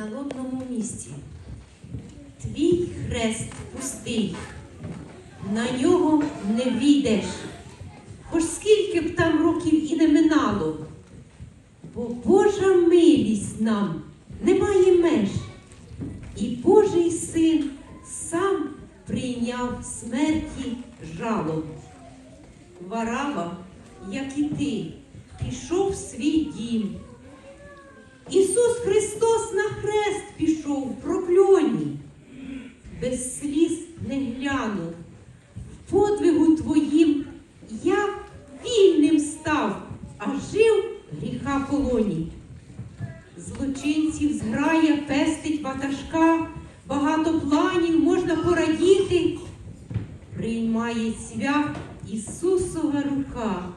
на лобному місці. Твій хрест пустий, на нього не війдеш, хоч скільки б там років і не минало, бо Божа милість нам немає меж, і Божий син сам прийняв смерті жалоб. Варава, як і ти, пішов в свій дім. Ісус Христос на хрест пішов в прокльоні, без сліз не глянув. В подвигу твоїм я вільним став, а жив гріха полоні. Злочинців зграя пестить ватажка, багато планів можна порадіти. Приймає цвях Ісусова рука.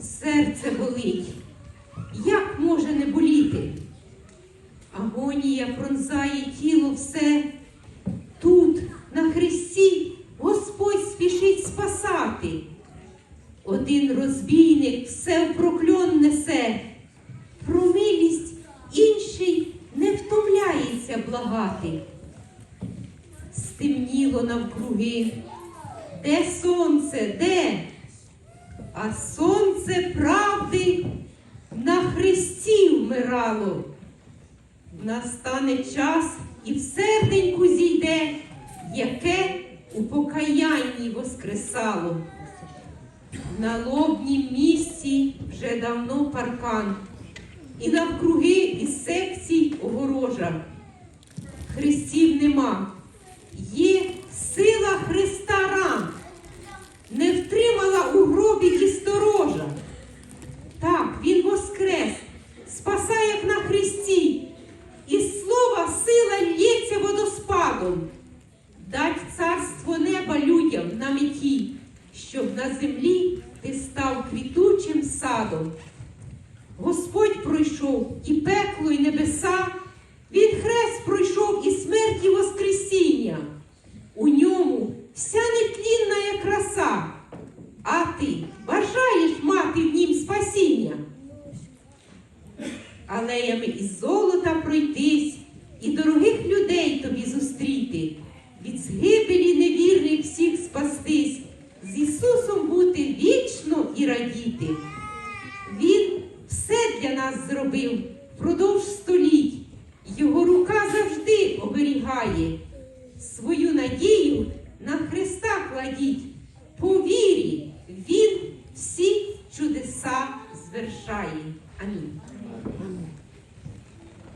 Серце болить. Як може не боліти? Агонія пронзає тіло все. Тут, на хресті, Господь спішить спасати. Один розбійник все в прокльон несе, про милість інший не втомляється благати. Стемніло навкруги, де сонце, де? А сонце правди вмирало. Настане час і в серденьку зійде, яке у покаянні воскресало. На лобнім місці вже давно паркан, і навкруги із секцій огорожа. Хрестів нема, є сила Христа ран, не втримала у гробі і сторожа. Так, він воскрес, спасає, як на хресті, і слова сила лється водоспадом. Дать царство неба людям на меті, щоб на землі ти став квітучим садом. Господь пройшов і пекло, і небеса, Він хрест пройшов і смерть, і воскресіння. У ньому вся нетлінна краса. А ти бажаєш мати в нім спасіння? Алеями із золота пройтись, і дорогих людей тобі зустріти, від згибелі невірних всіх спастись, з Ісусом бути вічно і радіти. Він все для нас зробив впродовж століть, Його рука завжди оберігає. Свою надію на Христа кладіть, по вірі Він всі чудеса звершає. Амінь.